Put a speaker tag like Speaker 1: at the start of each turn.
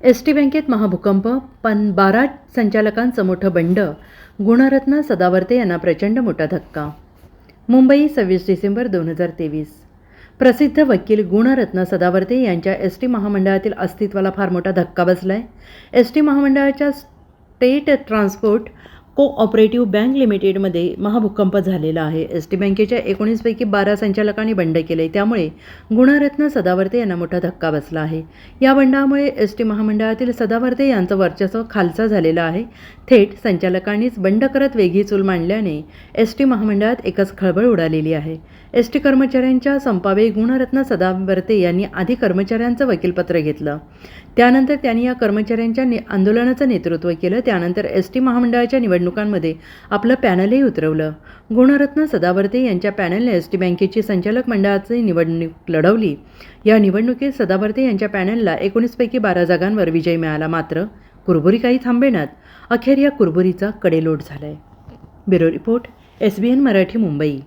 Speaker 1: S T बँकेत महाभूकंप पण बारा संचालकांचं मोठं बंड गुणरत्न सदावर्ते यांना प्रचंड मोठा धक्का. मुंबई सव्वीस डिसेंबर दोन हजार तेवीस. प्रसिद्ध वकील गुणरत्न सदावर्ते यांच्या एस टी महामंडळातील अस्तित्वाला फार मोठा धक्का बसला आहे एस टी महामंडळाच्या स्टेट ट्रान्सपोर्ट कोऑपरेटिव्ह बँक लिमिटेडमध्ये महाभूकंप झालेला आहे. एस टी बँकेच्या एकोणीसपैकी बारा संचालकांनी बंड केले. त्यामुळे गुणरत्न सदावर्ते यांना मोठा धक्का बसला आहे. या बंडामुळे एस टी महामंडळातील सदावर्ते यांचं वर्चस्व खालचा झालेलं आहे. थेट संचालकांनीच बंड करत वेगळी चूल मांडल्याने एस टी महामंडळात एकच खळबळ उडालेली आहे. एस टी कर्मचाऱ्यांच्या संपावे गुणरत्न सदावर्ते यांनी आधी कर्मचाऱ्यांचं वकीलपत्र घेतलं. त्यानंतर त्यांनी या कर्मचाऱ्यांच्या नि आंदोलनाचं नेतृत्व केलं. त्यानंतर एस टी महामंडळाच्या निवड निवडणुकांमध्ये आपलं पॅनलही उतरवलं. गुणरत्न सदावर्ते यांच्या पॅनलने एस टी बँकेची संचालक मंडळाची निवडणूक लढवली. या निवडणुकीत सदावर्ते यांच्या पॅनलला एकोणीसपैकी बारा जागांवर विजय मिळाला मात्र कुरबुरी काही थांबेनात. अखेर या कुरबुरीचा कडेलोट झालाय. Bureau report S B N Marathi Mumbai.